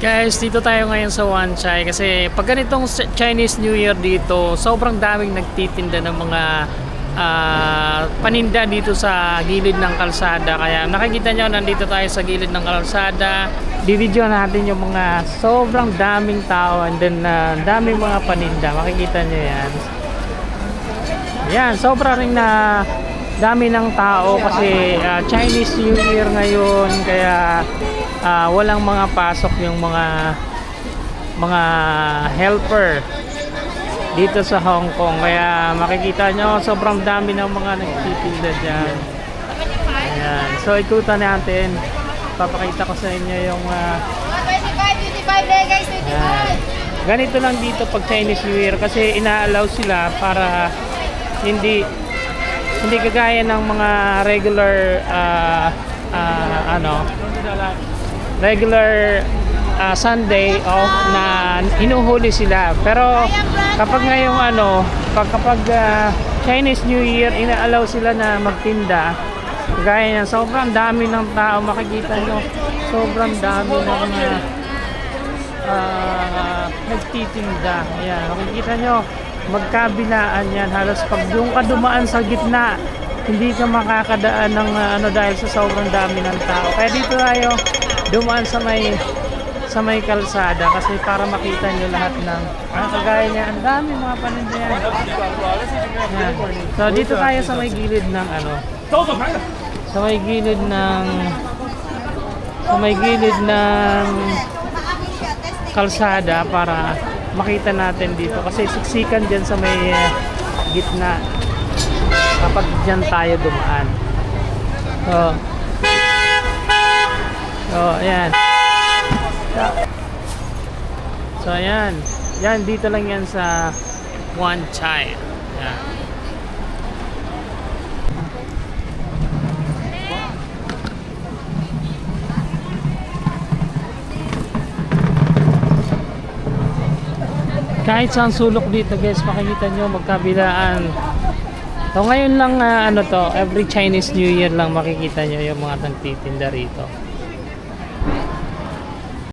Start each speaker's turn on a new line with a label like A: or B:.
A: Guys, dito tayo ngayon sa Wan Chai kasi pag ganitong Chinese New Year dito, sobrang daming nagtitinda ng mga ah, paninda dito sa gilid ng kalsada. Kaya nakikita nyo, nandito tayo sa gilid ng kalsada. Di-video natin yung mga sobrang daming tao and then ah, daming mga paninda. Makikita nyo yan. Yan, sobra rin na dami ng tao kasi uh, Chinese New Year ngayon kaya uh, walang mga pasok yung mga mga helper dito sa Hong Kong kaya makikita nyo sobrang dami ng mga nagtitinda dyan Ayan. so ikutan natin papakita ko sa inyo yung
B: uh,
A: ayan. ganito lang dito pag Chinese New Year kasi inaalaw sila para hindi hindi kagaya ng mga regular ah, ah, ano regular ah, Sunday off na hinuhuli sila. Pero kapag ngayong ano, pag kapag ah, Chinese New Year ina-allow sila na magtinda kagaya niyan, sobrang dami ng tao makikita nyo sobrang dami ng mga ah, nagtitinda. Ayan, makikita nyo, magkabilaan yan. Halos pag doon ka dumaan sa gitna, hindi ka makakadaan ng ah, ano dahil sa sobrang dami ng tao. Kaya dito tayo dumaan sa may sa may kalsada kasi para makita nyo lahat ng ah, kagaya niya. Ang dami mga paninda yan. Yan. So dito tayo sa may gilid ng ano sa may gilid ng sa may gilid ng kalsada para makita natin dito. Kasi siksikan dyan sa may eh, gitna. Kapag dyan tayo dumaan. So so ayan. So ayan. Yan dito lang yan sa Wan Chai. Yan kahit saan sulok dito guys makikita nyo magkabilaan. So ngayon lang ah, ano to every Chinese New Year lang makikita nyo yung mga nagtitinda rito